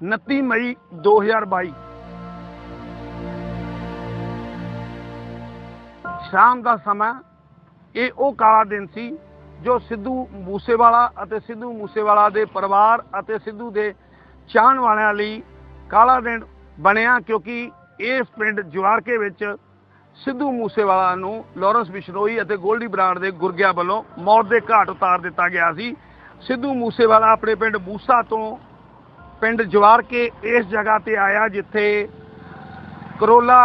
29 ਮਈ 2022 ਸ਼ਾਮ ਦਾ ਸਮਾਂ, ਇਹ ਉਹ ਕਾਲਾ ਦਿਨ ਸੀ ਜੋ ਸਿੱਧੂ ਮੂਸੇਵਾਲਾ ਅਤੇ ਸਿੱਧੂ ਮੂਸੇਵਾਲਾ ਦੇ ਪਰਿਵਾਰ ਅਤੇ ਸਿੱਧੂ ਦੇ ਚਾਹਣ ਵਾਲਿਆਂ ਲਈ ਕਾਲਾ ਦਿਨ ਬਣਿਆ ਕਿਉਂਕਿ ਇਸ ਪਿੰਡ ਜਵਾਰਕੇ ਵਿੱਚ ਸਿੱਧੂ ਮੂਸੇਵਾਲਾ ਨੂੰ ਲਾਰੈਂਸ ਬਿਸ਼ਨੋਈ ਅਤੇ ਗੋਲਡੀ ਬ੍ਰਾਂਡ ਦੇ ਗੁਰਗਿਆ ਵੱਲੋਂ ਮੌਤ ਦੇ ਘਾਟ ਉਤਾਰ ਦਿੱਤਾ ਗਿਆ ਸੀ। ਸਿੱਧੂ ਮੂਸੇਵਾਲਾ ਆਪਣੇ ਪਿੰਡ ਮੂਸਾ ਤੋਂ ਪਿੰਡ ਜਵਾਰ ਕੇ ਇਸ ਜਗ੍ਹਾ ਤੇ ਆਇਆ ਜਿੱਥੇ ਕਰੋਲਾ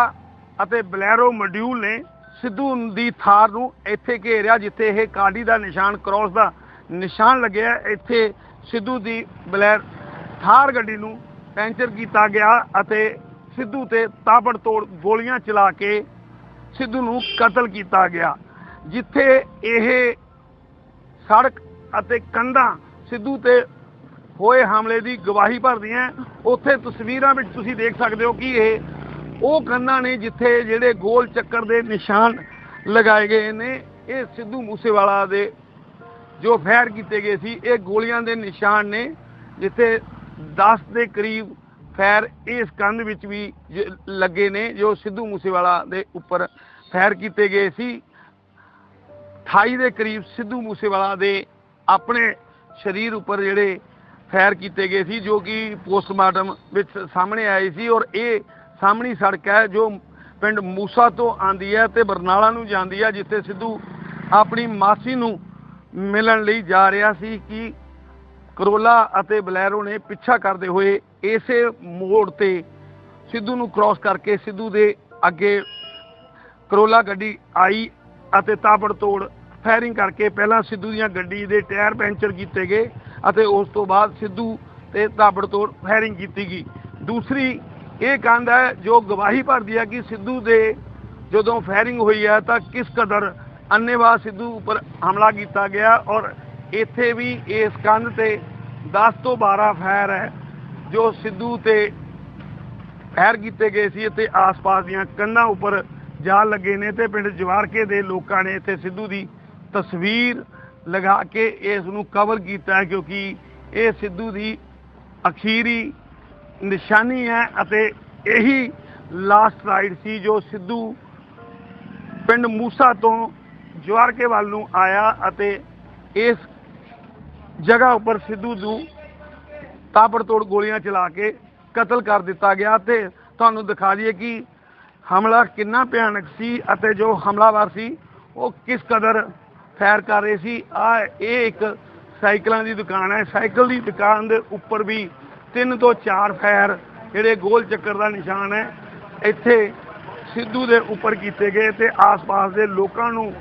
ਅਤੇ ਬਲੈਰੋ ਮੋਡਿਊਲ ਨੇ ਸਿੱਧੂ ਦੀ ਥਾਰ ਨੂੰ ਇੱਥੇ ਘੇਰਿਆ, ਜਿੱਥੇ ਇਹ ਕਾਡੀ ਦਾ ਨਿਸ਼ਾਨ, ਕ੍ਰਾਸ ਦਾ ਨਿਸ਼ਾਨ ਲੱਗਿਆ। ਇੱਥੇ ਸਿੱਧੂ ਦੀ ਬਲੈਰ, ਥਾਰ ਗੱਡੀ ਨੂੰ ਪੈਂਚਰ ਕੀਤਾ ਗਿਆ ਅਤੇ ਸਿੱਧੂ ਤੇ ਤਾਬੜ ਤੋੜ ਗੋਲੀਆਂ ਚਲਾ ਕੇ ਸਿੱਧੂ ਨੂੰ ਕਤਲ ਕੀਤਾ ਗਿਆ, ਜਿੱਥੇ ਇਹ ਸੜਕ ਅਤੇ ਕੰਧਾਂ ਸਿੱਧੂ ਤੇ ਹੋਏ ਹਮਲੇ ਦੀ ਗਵਾਹੀ ਭਰਦੀਆਂ। ਉੱਥੇ ਤਸਵੀਰਾਂ ਵਿੱਚ ਤੁਸੀਂ ਦੇਖ ਸਕਦੇ ਹੋ ਕਿ ਇਹ ਉਹ ਕੰਧਾਂ ਨੇ ਜਿੱਥੇ ਜਿਹੜੇ ਗੋਲ ਚੱਕਰ ਦੇ ਨਿਸ਼ਾਨ ਲਗਾਏ ਗਏ ਨੇ, ਇਹ ਸਿੱਧੂ ਮੂਸੇਵਾਲਾ ਦੇ ਜੋ ਫਾਇਰ ਕੀਤੇ ਗਏ ਸੀ, ਇਹ ਗੋਲੀਆਂ ਦੇ ਨਿਸ਼ਾਨ ਨੇ, ਜਿੱਥੇ 10 ਦੇ ਕਰੀਬ ਫਾਇਰ ਇਸ ਕੰਧ ਵਿੱਚ ਵੀ ਲੱਗੇ ਨੇ, ਜੋ ਸਿੱਧੂ ਮੂਸੇਵਾਲਾ ਦੇ ਉੱਪਰ ਫਾਇਰ ਕੀਤੇ ਗਏ ਸੀ। 28 ਦੇ ਕਰੀਬ ਸਿੱਧੂ ਮੂਸੇਵਾਲਾ ਦੇ ਆਪਣੇ ਸਰੀਰ ਉੱਪਰ ਜਿਹੜੇ ਫਾਇਰ ਕੀਤੇ ਗਏ ਸੀ, ਜੋ ਕਿ ਪੋਸਟਮਾਰਟਮ ਵਿੱਚ ਸਾਹਮਣੇ ਆਏ ਸੀ ਔਰ ਇਹ ਸਾਹਮਣੀ ਸੜਕ ਹੈ ਜੋ ਪਿੰਡ ਮੂਸਾ ਤੋਂ ਆਂਦੀ ਹੈ ਤੇ ਬਰਨਾਲਾ ਨੂੰ ਜਾਂਦੀ ਹੈ, ਜਿੱਥੇ ਸਿੱਧੂ ਆਪਣੀ ਮਾਸੀ ਨੂੰ ਮਿਲਣ ਲਈ ਜਾ ਰਿਹਾ ਸੀ ਕਿ ਕਰੋਲਾ ਅਤੇ ਬਲੈਰੋ ਨੇ ਪਿੱਛਾ ਕਰਦੇ ਹੋਏ ਇਸੇ ਮੋੜ ਤੇ ਸਿੱਧੂ ਨੂੰ ਕ੍ਰਾਸ ਕਰਕੇ ਸਿੱਧੂ ਦੇ ਅੱਗੇ ਕਰੋਲਾ ਗੱਡੀ ਆਈ ਅਤੇ ਤਾਬੜ ਤੋੜ ਫਾਇਰਿੰਗ ਕਰਕੇ ਪਹਿਲਾਂ ਸਿੱਧੂ ਦੀਆਂ ਗੱਡੀ ਦੇ ਟਾਇਰ ਪੈਂਚਰ ਕੀਤੇ ਗਏ। ਅਤੇ ਉਸ ਤੋਂ ਬਾਅਦ ਸਿੱਧੂ ਤੇ ਤਾਬੜਤੋੜ ਫਾਇਰਿੰਗ ਕੀਤੀ ਗਈ। ਦੂਸਰੀ ਇਹ ਕੰਧ ਹੈ, ਜੋ ਗਵਾਹੀ ਭਰਦੀ ਹੈ ਕਿ ਸਿੱਧੂ ਦੇ ਜਦੋਂ ਫਾਇਰਿੰਗ ਹੋਈ ਹੈ ਤਾਂ ਕਿਸ ਕਦਰ ਅੰਨੇਵਾਹ ਸਿੱਧੂ ਉੱਪਰ ਹਮਲਾ ਕੀਤਾ ਗਿਆ ਔਰ ਇੱਥੇ ਵੀ ਇਸ ਕੰਧ ਤੇ 10 ਤੋਂ 12 ਫਾਇਰ ਹੈ, ਜੋ ਸਿੱਧੂ ਤੇ ਫਾਇਰ ਕੀਤੇ ਗਏ ਸੀ ਅਤੇ ਆਸ-ਪਾਸ ਦੀਆਂ ਕੰਧਾਂ ਉੱਪਰ ਜਾਲ ਲੱਗੇ ਨੇ ਤੇ ਪਿੰਡ ਜਵਾਰਕੇ ਦੇ ਲੋਕਾਂ ਨੇ ਇੱਥੇ ਸਿੱਧੂ ਦੀ ਤਸਵੀਰ ਲਗਾ ਕੇ ਇਸ ਨੂੰ ਕਵਰ ਕੀਤਾ ਹੈ ਕਿਉਂਕਿ ਇਹ ਸਿੱਧੂ ਦੀ ਅਖੀਰੀ ਨਿਸ਼ਾਨੀ ਹੈ ਅਤੇ ਇਹੀ ਲਾਸਟ ਰਾਈਡ ਸੀ ਜੋ ਸਿੱਧੂ ਪਿੰਡ ਮੂਸਾ ਤੋਂ ਜਵਾਰਕੇ ਵੱਲ ਨੂੰ ਆਇਆ ਅਤੇ ਇਸ ਜਗ੍ਹਾ ਉੱਪਰ ਸਿੱਧੂ ਨੂੰ ਤਾਬੜਤੋੜ ਗੋਲੀਆਂ ਚਲਾ ਕੇ ਕਤਲ ਕਰ ਦਿੱਤਾ ਗਿਆ ਤੇ ਤੁਹਾਨੂੰ ਦਿਖਾ ਦਈਏ ਕਿ ਹਮਲਾ ਕਿੰਨਾ ਭਿਆਨਕ ਸੀ ਅਤੇ ਜੋ ਹਮਲਾਵਰ ਸੀ ਉਹ ਕਿਸ ਕਦਰ ਫੈਰ ਕਰ ਰਹੇ ਸੀ। ਆ, ਇਹ ਇੱਕ ਸਾਈਕਲਾਂ ਦੀ ਦੁਕਾਨ ਹੈ। ਸਾਈਕਲ ਦੀ ਦੁਕਾਨ ਦੇ ਉੱਪਰ ਵੀ ਤਿੰਨ ਤੋਂ ਚਾਰ ਫੈਰ ਜਿਹੜੇ ਗੋਲ ਚੱਕਰ ਦਾ ਨਿਸ਼ਾਨ ਹੈ। ਇੱਥੇ ਸਿੱਧੂ ਦੇ ਉੱਪਰ ਕੀਤੇ ਗਏ ਤੇ ਆਸ-ਪਾਸ ਦੇ ਲੋਕਾਂ ਨੂੰ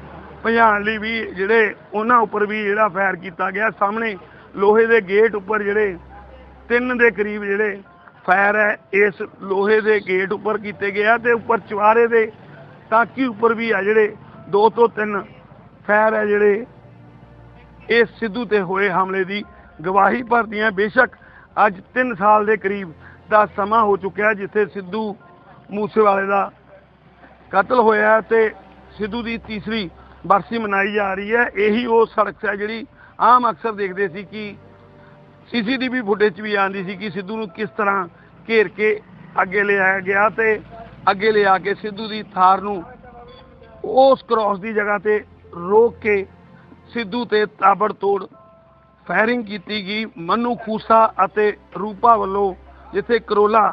ਭਜਾਉਣ ਲਈ ਵੀ ਜਿਹੜੇ ਉਹਨਾਂ ਉੱਪਰ ਵੀ ਜਿਹੜਾ ਫਾਇਰ ਕੀਤਾ ਗਿਆ। ਸਾਹਮਣੇ ਲੋਹੇ ਦੇ ਗੇਟ ਉੱਪਰ ਜਿਹੜੇ ਤਿੰਨ ਦੇ ਕਰੀਬ ਜਿਹੜੇ ਫਾਇਰ ਹੈ, ਇਸ ਲੋਹੇ ਦੇ ਗੇਟ ਉੱਪਰ ਕੀਤੇ ਗਏ ਆ ਤੇ ਉੱਪਰ ਚਵਾਰੇ ਦੇ ਟਾਕੀ ਉੱਪਰ ਵੀ ਆ ਜਿਹੜੇ ਦੋ ਤੋਂ ਤਿੰਨ ਫੈਰ ਹੈ ਜਿਹੜੇ ਇਹ ਸਿੱਧੂ ਤੇ ਹੋਏ ਹਮਲੇ ਦੀ ਗਵਾਹੀ ਭਰਦੀਆਂ। ਬੇਸ਼ੱਕ ਅੱਜ 3 ਸਾਲ ਦੇ ਕਰੀਬ ਦਾ ਸਮਾਂ ਹੋ ਚੁੱਕਿਆ ਜਿੱਥੇ ਸਿੱਧੂ ਮੂਸੇਵਾਲੇ ਦਾ ਕਤਲ ਹੋਇਆ ਹੈ ਤੇ ਸਿੱਧੂ ਦੀ ਤੀਸਰੀ ਬਰਸੀ ਮਨਾਈ ਜਾ ਰਹੀ ਹੈ। ਇਹੀ ਉਹ ਸੜਕ ਹੈ ਜਿਹੜੀ ਆਮ ਅਕਸਰ ਦੇਖਦੇ ਸੀ ਕਿ ਸੀਸੀਟੀਵੀ ਫੁਟੇਜ ਵੀ ਆਂਦੀ ਸੀ ਕਿ ਸਿੱਧੂ ਨੂੰ ਕਿਸ ਤਰ੍ਹਾਂ ਘੇਰ ਕੇ ਅੱਗੇ ਲਿਆਇਆ ਗਿਆ ਤੇ ਅੱਗੇ ਲਿਆ ਕੇ ਸਿੱਧੂ ਦੀ ਥਾਰ ਨੂੰ ਉਸ ਕ੍ਰਾਸ ਦੀ ਜਗ੍ਹਾ ਤੇ ਰੋਕ ਕੇ ਸਿੱਧੂ ਤੇ ਤਾਬੜਤੋੜ ਫਾਇਰਿੰਗ ਕੀਤੀ ਗਈ। ਮਨੂ ਖੂਸਾ ਅਤੇ ਰੂਪਾ ਵੱਲੋਂ ਜਿੱਥੇ ਕਰੋਲਾ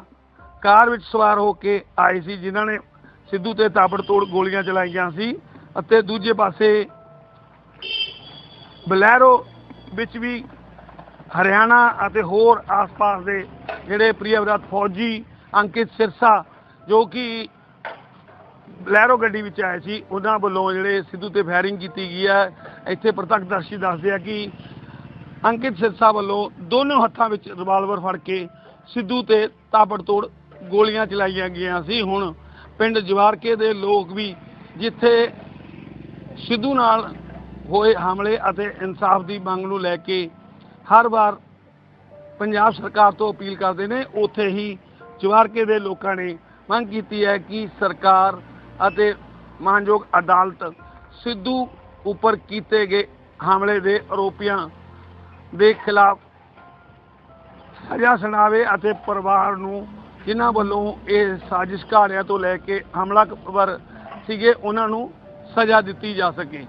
ਕਾਰ ਵਿੱਚ ਸਵਾਰ ਹੋ ਕੇ ਆਏ ਸੀ, ਜਿਨ੍ਹਾਂ ਨੇ ਸਿੱਧੂ ਤੇ ਤਾਬੜਤੋੜ ਗੋਲੀਆਂ ਚਲਾਈਆਂ ਸੀ ਅਤੇ ਦੂਜੇ ਪਾਸੇ ਬਲੈਰੋ ਵਿੱਚ ਵੀ ਹਰਿਆਣਾ ਅਤੇ ਹੋਰ ਆਸ-ਪਾਸ ਦੇ ਜਿਹੜੇ ਪ੍ਰਿਯਵਰਤ ਫੌਜੀ ਅੰਕਿਤ ਸਿਰਸਾ, ਜੋ ਕਿ ਬਲੈਰੋ ਗੱਡੀ ਵਿੱਚ ਆਏ ਸੀ, ਉਹਨਾਂ ਵੱਲੋਂ ਜਿਹੜੇ ਸਿੱਧੂ ਤੇ ਫਾਇਰਿੰਗ ਕੀਤੀ ਗਈ ਹੈ। ਇੱਥੇ ਪ੍ਰਤੱਖਦਰਸ਼ੀ ਦੱਸਦੇ ਆ ਕਿ ਅੰਕਿਤ ਸਿਰਸਾ ਵੱਲੋਂ ਦੋਨੋਂ ਹੱਥਾਂ ਵਿੱਚ ਰਿਵਾਲਵਰ ਫੜ ਕੇ ਸਿੱਧੂ ਤੇ ਤਾਬੜਤੋੜ ਗੋਲੀਆਂ ਚਲਾਈਆਂ ਗਈਆਂ ਸੀ। ਹੁਣ ਪਿੰਡ ਜਵਾਰਕੇ ਦੇ ਲੋਕ ਵੀ ਜਿੱਥੇ ਸਿੱਧੂ ਨਾਲ ਹੋਏ ਹਮਲੇ ਅਤੇ ਇਨਸਾਫ ਦੀ ਮੰਗ ਨੂੰ ਲੈ ਕੇ ਹਰ ਵਾਰ ਪੰਜਾਬ ਸਰਕਾਰ ਤੋਂ ਅਪੀਲ ਕਰਦੇ ਨੇ, ਉੱਥੇ ਹੀ ਜਵਾਰਕੇ ਦੇ ਲੋਕਾਂ ਨੇ ਮੰਗ ਕੀਤੀ ਹੈ ਕਿ ਸਰਕਾਰ ਅਤੇ ਮਾਨਯੋਗ ਅਦਾਲਤ ਸਿੱਧੂ ਉੱਪਰ ਕੀਤੇ ਗਏ ਹਮਲੇ ਦੇ ਆਰੋਪੀਆਂ ਦੇ ਖਿਲਾਫ ਸਜ਼ਾ ਸੁਣਾਵੇ ਅਤੇ ਪਰਿਵਾਰ ਨੂੰ ਜਿਨ੍ਹਾਂ ਵੱਲੋਂ ਇਹ ਸਾਜ਼ਿਸ਼ ਘਾੜਿਆਂ ਤੋਂ ਲੈ ਕੇ ਹਮਲਾਵਰ ਸੀਗੇ, ਉਹਨਾਂ ਨੂੰ ਸਜ਼ਾ ਦਿੱਤੀ ਜਾ ਸਕੇ।